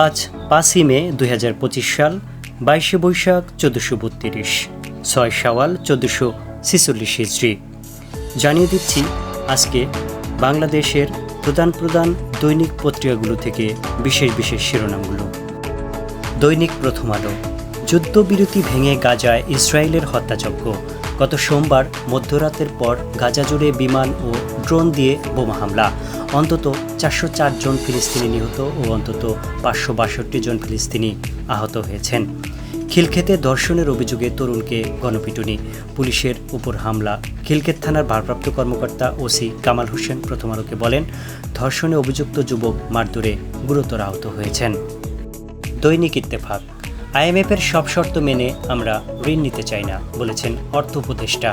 আজ পাঁচই মে দু হাজার পঁচিশ সাল, বাইশে বৈশাখ চোদ্দোশো বত্রিশ, ছয় শাওয়াল চোদ্দোশো ছিচল্লিশ হিজড়ি। জানিয়ে দিচ্ছি, আজকে বাংলাদেশের প্রধান প্রধান দৈনিক পত্রিকাগুলো থেকে বিশেষ বিশেষ শিরোনামগুলো। দৈনিক প্রথম আলো, যুদ্ধবিরতি ভেঙে গাজায় ইসরায়েলের হত্যাযজ্ঞ। গত সোমবার মধ্যরাতের পর গাজা জুড়ে বিমান ও ড্রোন দিয়ে বোমা হামলা। অন্তত চারশো চার জন ফিলিস্তিনি নিহত ও অন্তত পাঁচশো বাষট্টি জন ফিলিস্তিনি আহত হয়েছেন। খিলক্ষেতে ধর্ষণের অভিযোগে তরুণকে গণপিটুনি। পুলিশের উপর হামলা। খিলক্ষেত থানার ভারপ্রাপ্ত কর্মকর্তা ওসি কামাল হোসেন প্রথম আলোকে বলেন, ধর্ষণে অভিযুক্ত যুবক মারধরে গুরুতর আহত হয়েছেন। দৈনিক ইত্তেফাক। আইএমএফের সব শর্ত মেনে আমরা ঋণ নিতে চাই না, বলেছেন অর্থ উপদেষ্টা।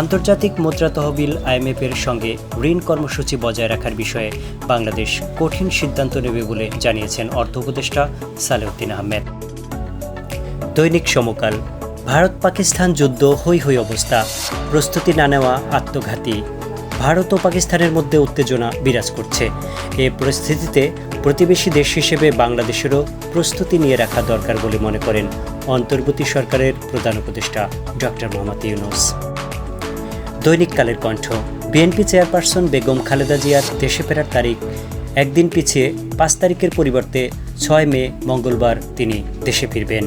আন্তর্জাতিক মুদ্রা তহবিল আইএমএফের সঙ্গে ঋণ কর্মসূচি বজায় রাখার বিষয়ে বাংলাদেশ কঠিন সিদ্ধান্ত নেবে বলে জানিয়েছেন অর্থ উপদেষ্টা সালেউদ্দিন আহমেদ। দৈনিক সমকাল ভারত পাকিস্তান যুদ্ধ হই হই অবস্থা, প্রস্তুতি না নেওয়া আত্মঘাতী। ভারত ও পাকিস্তানের মধ্যে উত্তেজনা বিরাজ করছে। এ পরিস্থিতিতে প্রতিবেশী দেশ হিসেবে বাংলাদেশেরও প্রস্তুতি নিয়ে রাখা দরকার বলে মনে করেন অন্তর্বর্তী সরকারের প্রধান উপদেষ্টা ডক্টর মোহাম্মদ ইউনুস। দৈনিক কালের কণ্ঠ, বিএনপি চেয়ারপারসন বেগম খালেদা জিয়ার দেশে ফেরার তারিখ, একদিন পিছিয়ে পাঁচ তারিখের পরিবর্তে ছয় মে, মঙ্গলবার তিনি দেশে ফিরবেন।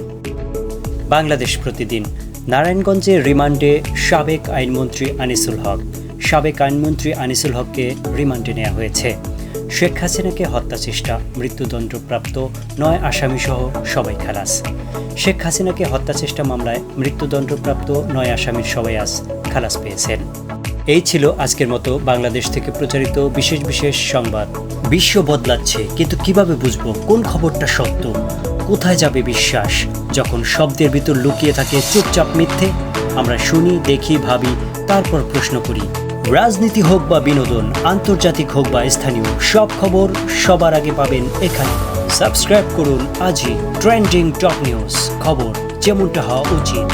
বাংলাদেশ প্রতিদিন, নারায়ণগঞ্জে রিমান্ডে সাবেক আইনমন্ত্রী আনিসুল হক। সাবেক আইনমন্ত্রী আনিসুল হককে রিমান্ডে নেওয়া হয়েছে। শেখ হাসিনাকে হত্যা চেষ্টা, মৃত্যুদণ্ডপ্রাপ্ত নয় আসামিসহ সবাই খালাস। শেখ হাসিনাকে হত্যা চেষ্টা মামলায় মৃত্যুদণ্ডপ্রাপ্ত নয় আসামির সবাই আজ খালাস পেয়েছেন। এই ছিল আজকের মতো বাংলাদেশ থেকে প্রচারিত বিশেষ বিশেষ সংবাদ। বিশ্ব বদলাচ্ছে, কিন্তু কীভাবে বুঝব কোন খবরটা সত্য? কোথায় যাবে বিশ্বাস? যখন শব্দের ভিতর লুকিয়ে থাকে চুপচাপ মিথ্যে, আমরা শুনি, দেখি, ভাবি, তারপর প্রশ্ন করি রাজনীতি হোক বা বিনোদন, আন্তর্জাতিক হোক বা স্থানীয়, সব খবর সবার আগে পাবেন এখানে। সাবস্ক্রাইব করুন আজই ট্রেন্ডিং টপ নিউজ খবর, যেমনটা হওয়া উচিত।